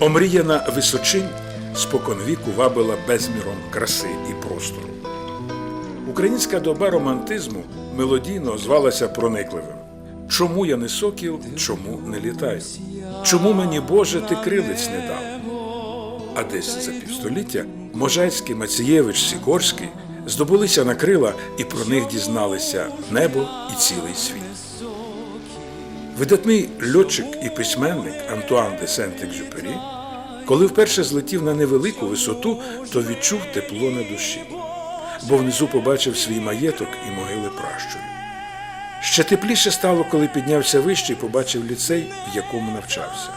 Омріяна височинь споконвіку вабила безміром краси і простору. Українська доба романтизму мелодійно звалася проникливим. Чому я не сокіл, чому не літаю? Чому мені, Боже, ти крилець не дав? А десь за півстоліття Можайський, Мацієвич, Сікорський здобулися на крила і про них дізналися небо і цілий світ. Видатний льотчик і письменник Антуан де Сент-Екзюпері, коли вперше злетів на невелику висоту, то відчув тепло на душі, бо внизу побачив свій маєток і могили пращурів. Ще тепліше стало, коли піднявся вище і побачив ліцей, в якому навчався.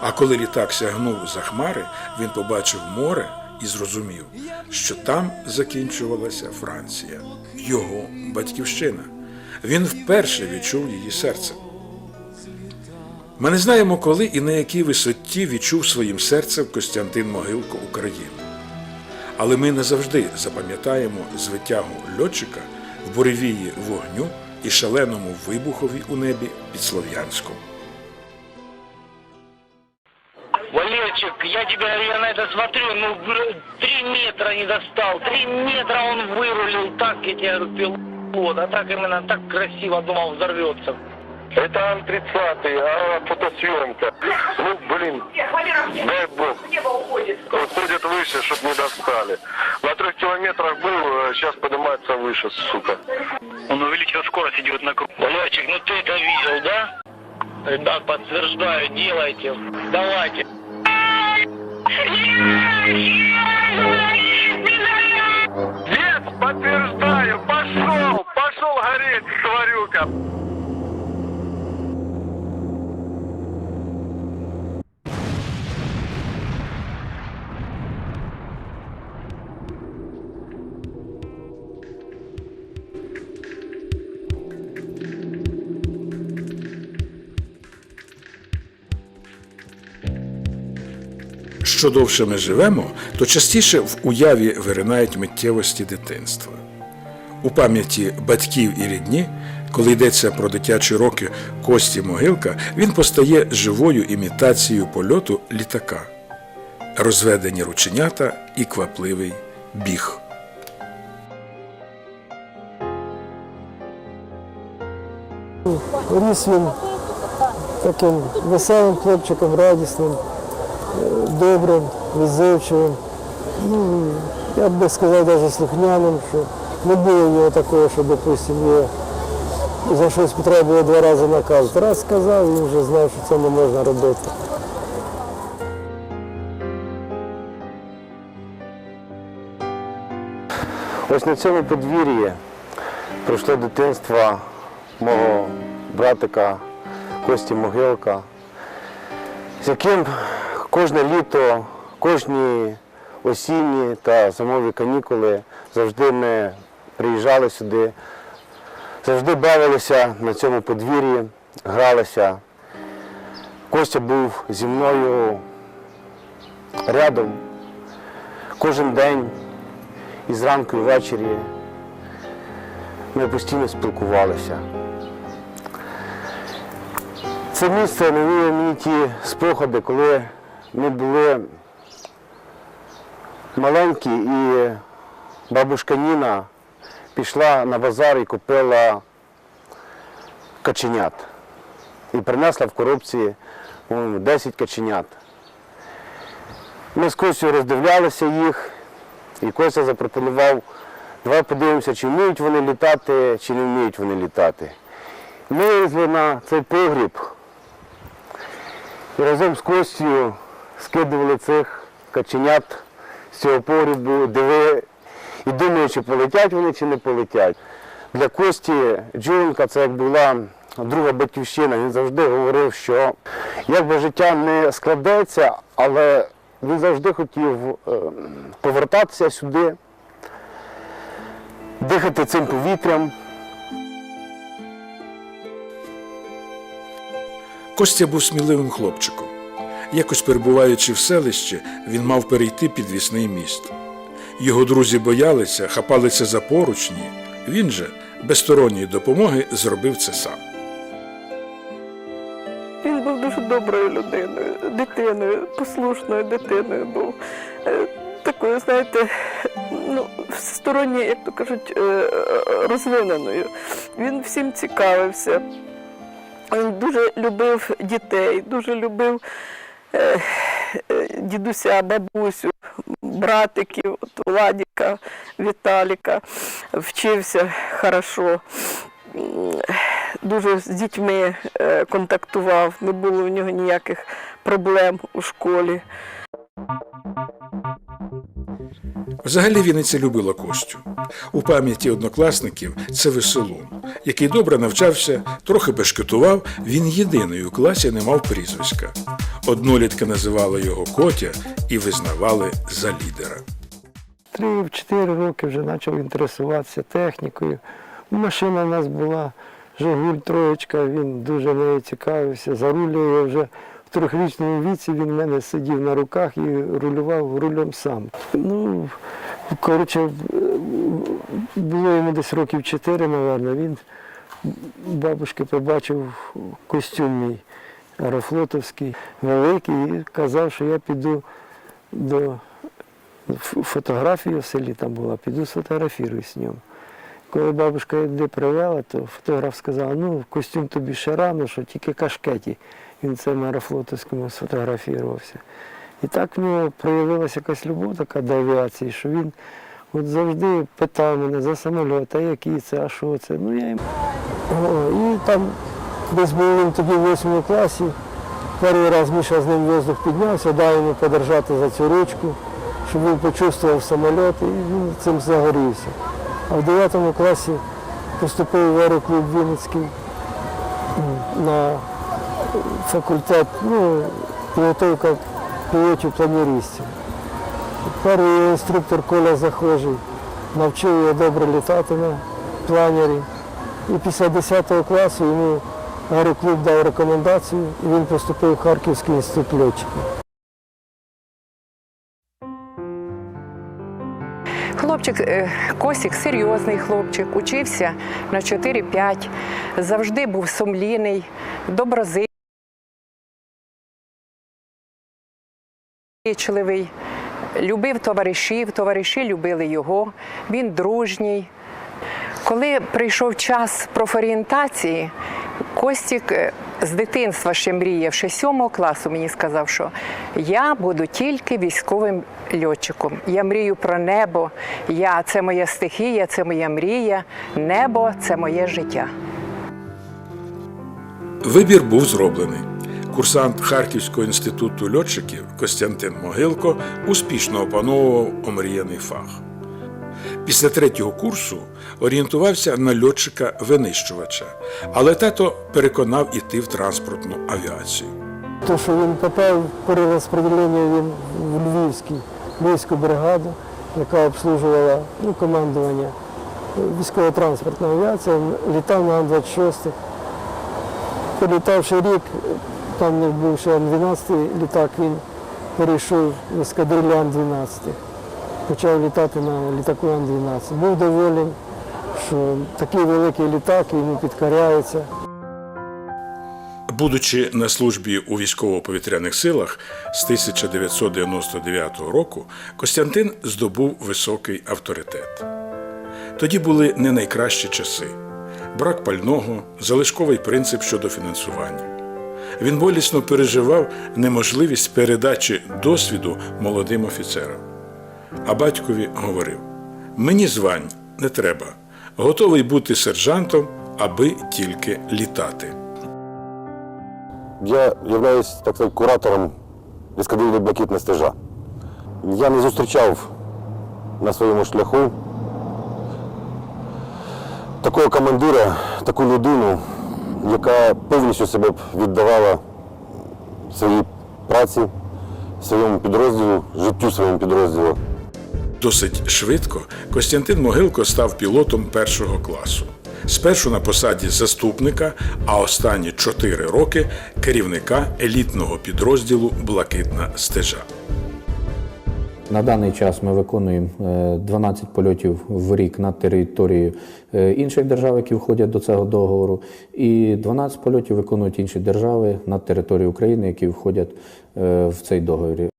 А коли літак сягнув за хмари, він побачив море і зрозумів, що там закінчувалася Франція, його батьківщина. Він вперше відчув її серцем. Ми не знаємо, коли і на якій висоті відчув своїм серцем Костянтин Могилко Україну. Але ми назавжди запам'ятаємо звитягу льотчика в буревії вогню і шаленому вибухові у небі під Слов'янськом. Валерчик, я тебя я на это смотрю, ну три метра не достал, три метра он вырулил, так я тебе говорю, пилот, а так именно так красиво думал взорвется. Это Ан-30, а фотосъемка. Ну, блин, дай бог. Уходит выше, чтобы не достали. На трех километрах был, сейчас поднимается выше, сука. Он увеличил скорость, идет на круг. Валерчик, ну ты это видел, да? Ребят, подтверждаю, делайте, давайте. Нет, подтверждаю, пошел, пошел гореть, тварюка. Що довше ми живемо, то частіше в уяві виринають миттєвості дитинства. У пам'яті батьків і рідні, коли йдеться про дитячі роки Кості Могилка, він постає живою імітацією польоту літака, розведені рученята і квапливий біг. Ріс він таким веселим хлопчиком, радісним, добрим, відзивчивим. Ну, я б сказав, навіть слухняним, що не було в такого, що, допустимо, за щось треба було два рази наказувати. Раз сказав, він вже знав, що це не можна робити. Ось на цьому подвір'ї пройшло дитинство мого братика Кості Могилка, з яким кожне літо, кожні осінні та зимові канікули завжди ми приїжджали сюди, завжди бавилися на цьому подвір'ї, гралися. Костя був зі мною рядом кожен день і зранку, і ввечері ми постійно спілкувалися. Це місце навіє мені ті спогади, коли ми були маленькі і бабушка Ніна пішла на базар і купила каченят. І принесла в коробці 10 каченят. Ми з Костю роздивлялися їх, і Костя запропонував, давай подивимося, чи вміють вони літати, чи не вміють вони літати. Ми вилізли на цей погріб і разом з Костю скидували цих каченят з цього погрібу, диви, і думаю, чи полетять вони, чи не полетять. Для Кості Джуленка це як була друга батьківщина. Він завжди говорив, що як би життя не складеться, але він завжди хотів е, повертатися сюди, дихати цим повітрям. Костя був сміливим хлопчиком. Якось перебуваючи в селищі, він мав перейти підвісний міст. Його друзі боялися, хапалися за поручні. Він же, без сторонньої допомоги, зробив це сам. Він був дуже доброю людиною, дитиною, послушною дитиною був. Е, Такою, знаєте, ну, всесторонньо, як то кажуть, е, розвиненою. Він всім цікавився. Він дуже любив дітей, дуже любив дідуся, бабусю, братиків, от Владіка, Віталіка. Вчився хорошо. Дуже з дітьми е, контактував, не було в нього ніяких проблем у школі. Взагалі Вінниця любила Костю. У пам'яті однокласників це веселун, який добре навчався, трохи бешкетував, він єдиний у класі не мав прізвиська. Однолітки називали його Котя і визнавали за лідера. Три-чотири роки вже почав інтересуватися технікою. Машина в нас була Жигуль троєчка, він дуже нею цікавився. За руль вже трьохрічному віці він в мене сидів на руках і рулював рулем сам. Ну, коротше, було йому десь років чотири, мабуть, він бабушки побачив костюм мій аерофлотовський, великий, і казав, що я піду до Ф- фотографія в селі там була, піду сфотографіруюсь з ним. Коли бабушка йде привела, то фотограф сказав, ну, костюм тобі ще рано, що тільки кашкеті. Він це на аерофлотовському сфотографувався. І так в нього проявилася якась любов така до авіації, що він от завжди питав мене за самоліт, а який це, а що це. Ну, я їм... О, і там десь був він тоді в восьмому класі. Перший раз Міша з ним воздух піднявся, дав йому подержати за цю ручку, щоб він почувствував самоліт, і він цим загорівся. А в 9 класі поступив в аероклуб Вінницький на факультет, ну, підготовка пілотів планеристів. Перший інструктор Коля Захожий навчив його добре літати на планері. І після 10 класу йому аероклуб дав рекомендацію, і він поступив в Харківський інститут льотчиків. Хлопчик е, Косік серйозний хлопчик, учився на 4-5, завжди був сумлінний, доброзичливий, любив товаришів, товариші любили його, він дружній. Коли прийшов час профорієнтації, Костік е, з дитинства ще мріяв, ще сьомого класу мені сказав, що я буду тільки військовим льотчиком. Я мрію про небо. Я це моя стихія, це моя мрія. Небо це моє життя. Вибір був зроблений. Курсант Харківського інституту льотчиків Костянтин Могилко успішно опановував омріяний фах. Після третього курсу орієнтувався на льотчика-винищувача, але тато переконав іти в транспортну авіацію. То, що він попав перерозподілення він в Львівську військову бригаду, яка обслужувала ну, командування військово-транспортна авіація, літав на Ан-26. Політавши рік, там не був ще Ан-12 літак, він перейшов в ескадрилю Ан-12. Почав літати на літаку Ан-12. Був доволен, що такий великий літак йому підкоряється. Будучи на службі у військово-повітряних силах з 1999 року, Костянтин здобув високий авторитет. Тоді були не найкращі часи: брак пального, залишковий принцип щодо фінансування. Він болісно переживав неможливість передачі досвіду молодим офіцерам. А батькові говорив: мені звань не треба, готовий бути сержантом, аби тільки літати. Я являюсь, так сказати, куратором ескадрилі блакитна стежа. Я не зустрічав на своєму шляху такого командира, таку людину, яка повністю себе віддавала своїй праці, своєму підрозділу, життю своєму підрозділу. Досить швидко Костянтин Могилко став пілотом першого класу. Спершу на посаді заступника, а останні чотири роки керівника елітного підрозділу Блакитна стежа. На даний час ми виконуємо е, 12 польотів в рік над територією е, інших держав, які входять до цього договору, і 12 польотів виконують інші держави над територією України, які входять е, в цей договір.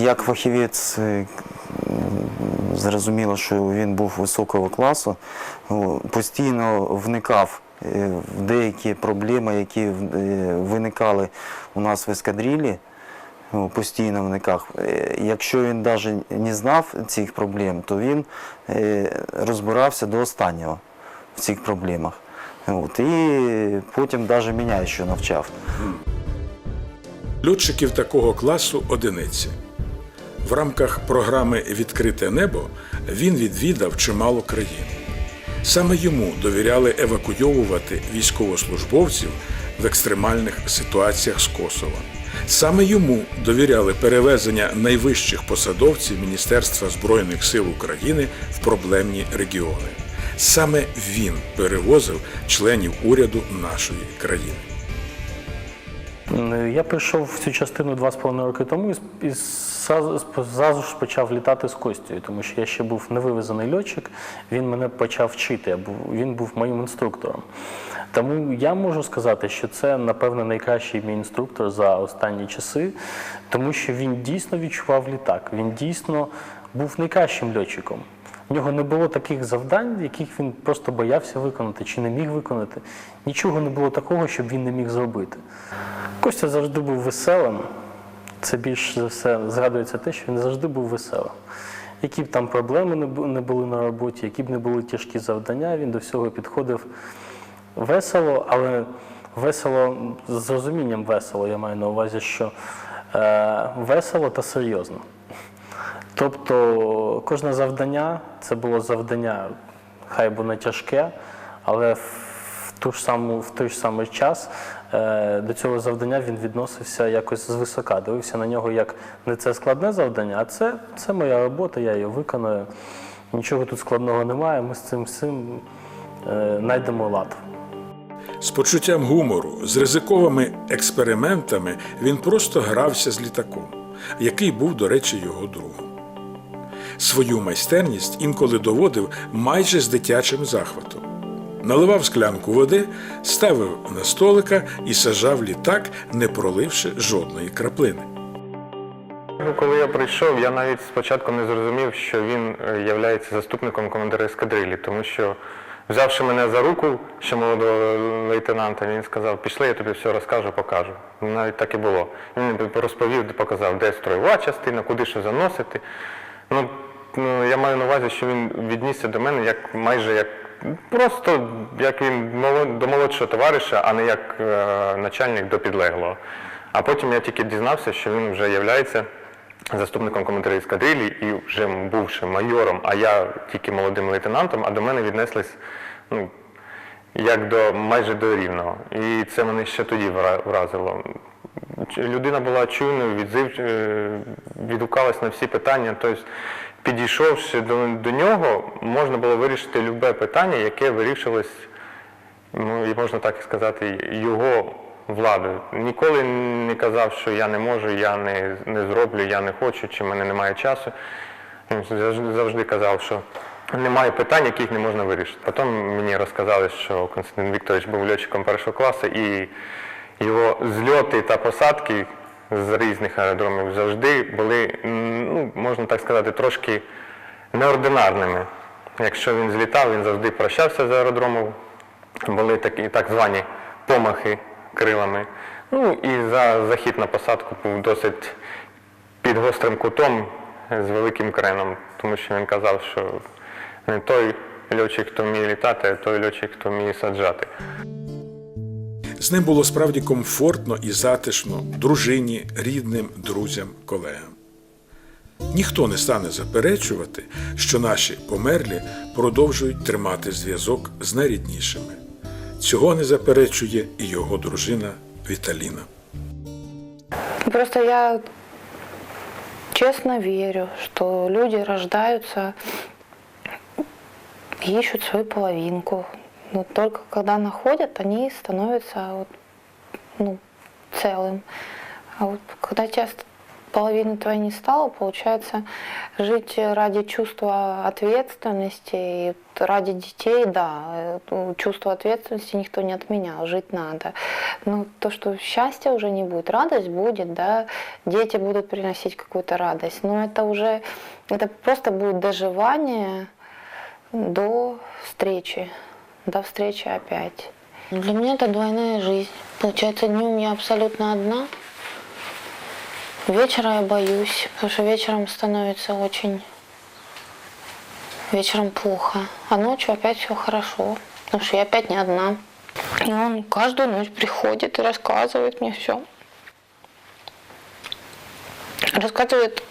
Як фахівець, е, зрозуміло, що він був високого класу, постійно вникав е, в деякі проблеми, які е, виникали у нас в ескадрилі, постійно вникав. Е, Якщо він навіть не знав цих проблем, то він розбирався до останнього в цих проблемах. От, і потім навіть мене ще навчав. Льотчиків такого класу одиниці. В рамках програми Відкрите небо він відвідав чимало країн. Саме йому довіряли евакуйовувати військовослужбовців в екстремальних ситуаціях з Косова. Саме йому довіряли перевезення найвищих посадовців Міністерства Збройних сил України в проблемні регіони. Саме він перевозив членів уряду нашої країни. Е, Я прийшов в цю частину два з половиною роки тому і, с- і зразу, ж почав літати з Костю, тому що я ще був невивезений льотчик, він мене почав вчити, він був моїм інструктором. Тому я можу сказати, що це, напевно, найкращий мій інструктор за останні часи, тому що він дійсно відчував літак, він дійсно був найкращим льотчиком. В нього не було таких завдань, яких він просто боявся виконати чи не міг виконати. Нічого не було такого, щоб він не міг зробити. Костя завжди був веселим. Це більш за все згадується те, що він завжди був веселим. Які б там проблеми не були на роботі, які б не були тяжкі завдання, він до всього підходив весело, але весело з розумінням весело. Я маю на увазі, що е, весело та серйозно. Тобто кожне завдання це було завдання, хай не тяжке, але в, ту ж саму, в той ж самий час до цього завдання він відносився якось звисока, дивився на нього як не це складне завдання, а це, це моя робота, я її виконую. Нічого тут складного немає, ми з цим всім е, знайдемо лад. З почуттям гумору, з ризиковими експериментами він просто грався з літаком, який був, до речі, його другом. Свою майстерність інколи доводив майже з дитячим захватом. Наливав склянку води, ставив на столика і сажав літак, не проливши жодної краплини. Ну, Коли я прийшов, я навіть спочатку не зрозумів, що він є заступником командира ескадрилі, тому що, взявши мене за руку, ще молодого лейтенанта, він сказав, пішли, я тобі все розкажу, покажу. Навіть так і було. Він розповів, показав, де строєва частина, куди що заносити. Ну, ну, я маю на увазі, що він віднісся до мене як майже як просто як він до молодшого товариша, а не як е, начальник до підлеглого. А потім я тільки дізнався, що він вже являється заступником командира ескадрилі і вже бувши майором, а я тільки молодим лейтенантом, а до мене віднеслись ну, як до майже до рівного. І це мене ще тоді вра- вразило. Людина була чуйною, відзив, е, відгукалась на всі питання. Тобто, підійшовши до, до нього, можна було вирішити любе питання, яке вирішилось, ну, можна так і сказати, його владою. Ніколи не казав, що я не можу, я не, не зроблю, я не хочу, чи в мене немає часу. Завжди казав, що немає питань, яких не можна вирішити. Потім мені розказали, що Константин Вікторович був льотчиком першого класу і його зльоти та посадки з різних аеродромів завжди були, ну, можна так сказати, трошки неординарними. Якщо він злітав, він завжди прощався з аеродромом. Були такі так звані помахи крилами. Ну і за захід на посадку був досить під гострим кутом з великим креном, тому що він казав, що не той льотчик, хто вміє літати, а той льотчик, хто вміє саджати. З ним було справді комфортно і затишно дружині, рідним, друзям, колегам. Ніхто не стане заперечувати, що наші померлі продовжують тримати зв'язок з найріднішими. Цього не заперечує і його дружина Віталіна. Просто я честно верю, что люди рождаются, ищут свою половинку. Но только когда находят, они становятся вот, ну, целым. А вот когда часто половины твоей не стало, получается, жить ради чувства ответственности и ради детей, да, э, чувство ответственности никто не отменял, жить надо. Но то, что счастья уже не будет, радость будет, да, дети будут приносить какую-то радость, но это уже, это просто будет доживание до встречи, до встречи опять. Для меня это двойная жизнь. Получается, днем я абсолютно одна, Вечера я боюсь, потому что вечером становится очень... Вечером плохо, а ночью опять все хорошо, потому что я опять не одна. И он каждую ночь приходит и рассказывает мне все. Рассказывает,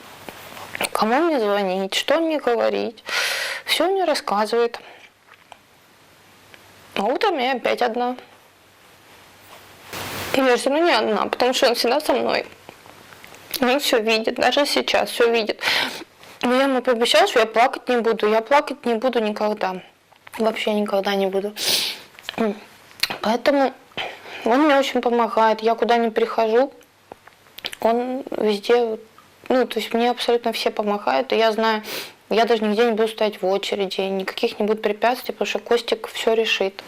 кому мне звонить, что мне говорить. Все мне рассказывает. А утром я опять одна. И я все равно не одна, потому что он всегда со мной. Он все видит, даже сейчас все видит. Но я ему пообещала, что я плакать не буду. Я плакать не буду никогда. Вообще никогда не буду. Поэтому он мне очень помогает. Я куда ни прихожу, он везде, ну, то есть мне абсолютно все помогают. И я знаю, я даже нигде не буду стоять в очереди, никаких не будет препятствий, потому что Костик все решит.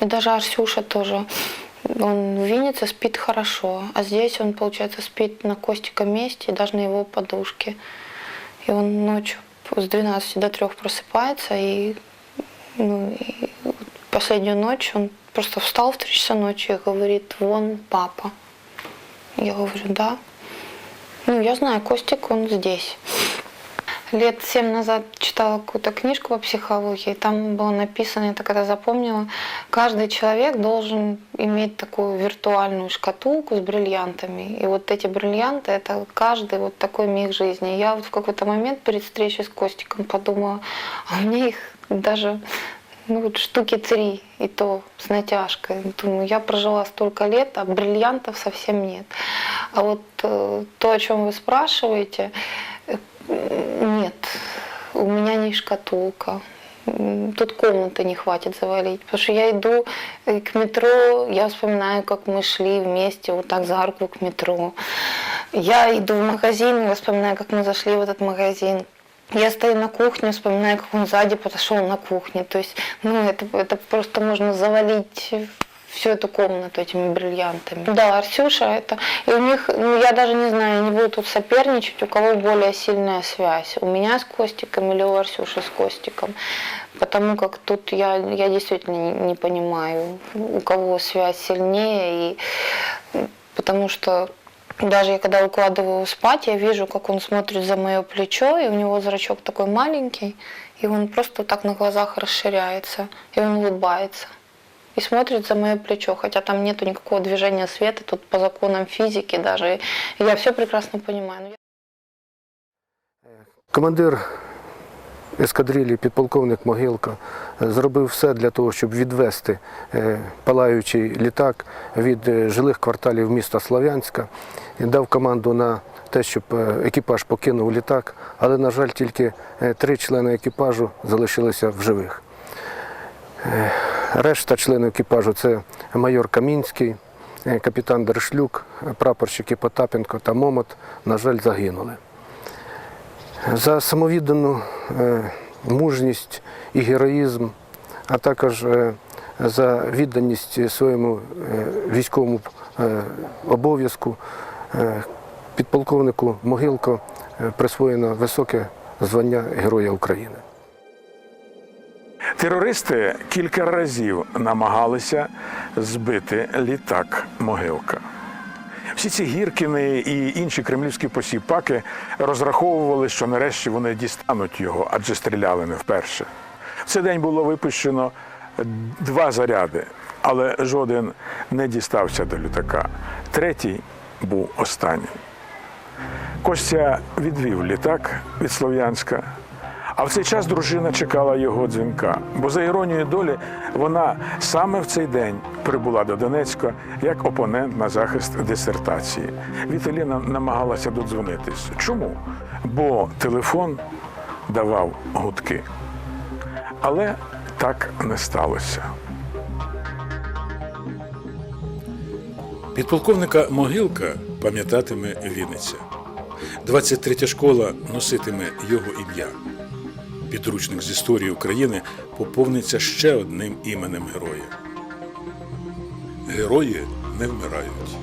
И даже Арсюша тоже. Он в спит хорошо, а здесь он, получается, спит на Костика месте даже на его подушке. И он ночью с 12 до 3 просыпается, и, ну, и последнюю ночь он просто встал в 3 часа ночи и говорит, вон папа. Я говорю, да. Ну, я знаю, Костик, он здесь. Лет семь назад читала какую-то книжку по психологии, там было написано, я так это запомнила, каждый человек должен иметь такую виртуальную шкатулку с бриллиантами. И вот эти бриллианты, это каждый вот такой миг жизни. Я вот в какой-то момент перед встречей с Костиком подумала, а у меня их даже ну, вот штуки три, и то с натяжкой. Думаю, я прожила столько лет, а бриллиантов совсем нет. А вот э, то, о чем вы спрашиваете, нет, у меня не шкатулка. М, Тут комнаты не хватит завалить. Потому что я иду э, к метро, я вспоминаю, как мы шли вместе вот так за арку к метро. Я иду в магазин, я вспоминаю, как мы зашли в этот магазин. Я стою на кухне, вспоминаю, как он сзади подошел на кухне. То есть, ну, это, это просто можно завалить всю эту комнату этими бриллиантами. Да, Арсюша это... И у них, ну, я даже не знаю, не буду тут соперничать, у кого более сильная связь. У меня с Костиком или у Арсюши с Костиком. Потому как тут я, я действительно не, не понимаю, у кого связь сильнее. И, потому что даже я когда укладываю спать, я вижу, как он смотрит за мое плечо, и у него зрачок такой маленький, и он просто так на глазах расширяется, и он улыбается. И смотрит за мое плечо, хотя там нету никакого движения света, тут по законам физики даже. Я все прекрасно понимаю. Командир ескадрилі, підполковник Могилка, е, зробив все для того, щоб відвести е, палаючий літак від е, жилих кварталів міста Слов'янська дав команду на те, щоб екіпаж покинув літак, але, на жаль, тільки три члени екіпажу залишилися в живих. Решта членів екіпажу це майор Камінський, е, капітан Дершлюк, прапорщики Потапенко та Момот, на жаль, загинули. За самовіддану е, мужність і героїзм, а також е, за відданість своєму військовому обов'язку підполковнику Могилко присвоєно високе звання Героя України. Терористи кілька разів намагалися збити літак Могилка. Всі ці гіркіни і інші кремлівські посіпаки розраховували, що нарешті вони дістануть його, адже стріляли не вперше. В цей день було випущено два заряди, але жоден не дістався до літака. Третій був останній. Костя відвів літак від Слов'янська, а в цей час дружина чекала його дзвінка, бо за іронією долі вона саме в цей день прибула до Донецька як опонент на захист дисертації. Віталіна намагалася додзвонитись. Чому? Бо телефон давав гудки. Але так не сталося. Підполковника Могилка пам'ятатиме Вінниця. 23 школа носитиме його ім'я. Підручник з історії України поповниться ще одним іменем героя. Герої не вмирають.